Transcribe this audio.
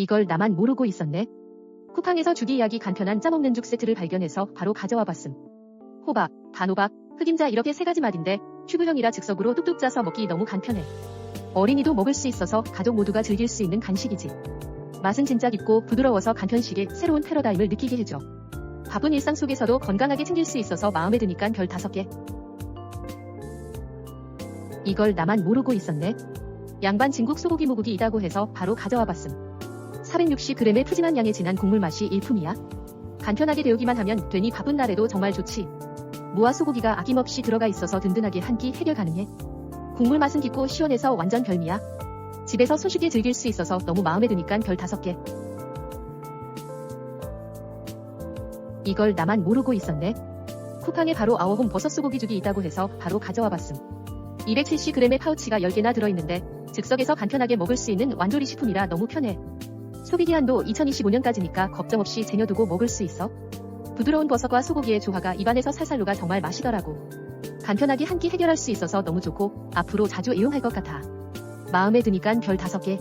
이걸 나만 모르고 있었네. 쿠팡에서 주기 이야기 간편한 짜먹는 죽 세트를 발견해서 바로 가져와 봤음. 호박, 단호박, 흑임자 이렇게 세 가지 맛인데 큐브형이라 즉석으로 뚝뚝 짜서 먹기 너무 간편해. 어린이도 먹을 수 있어서 가족 모두가 즐길 수 있는 간식이지. 맛은 진짜 깊고 부드러워서 간편식의 새로운 패러다임을 느끼게 해줘. 바쁜 일상 속에서도 건강하게 챙길 수 있어서 마음에 드니까 별 5개. 이걸 나만 모르고 있었네. 양반 진국 소고기 무국이 이다고 해서 바로 가져와 봤음. 460g의 푸짐한 양의 진한 국물 맛이 일품이야. 간편하게 데우기만 하면 되니 바쁜 날에도 정말 좋지. 무와 소고기가 아낌없이 들어가 있어서 든든하게 한 끼 해결 가능해. 국물 맛은 깊고 시원해서 완전 별미야. 집에서 손쉽게 즐길 수 있어서 너무 마음에 드니까 별 5개. 이걸 나만 모르고 있었네. 쿠팡에 바로 아워홈 버섯 소고기 죽이 있다고 해서 바로 가져와 봤음. 270g의 파우치가 10개나 들어있는데 즉석에서 간편하게 먹을 수 있는 완조리 식품이라 너무 편해. 소비기 한도 2025년까지니까 걱정 없이 쟁여두고 먹을 수 있어. 부드러운 버섯과 소고기의 조화가 입안에서 살살 녹아 정말 맛이더라고. 간편하게 한 끼 해결할 수 있어서 너무 좋고 앞으로 자주 이용할 것 같아. 마음에 드니까 별 5개.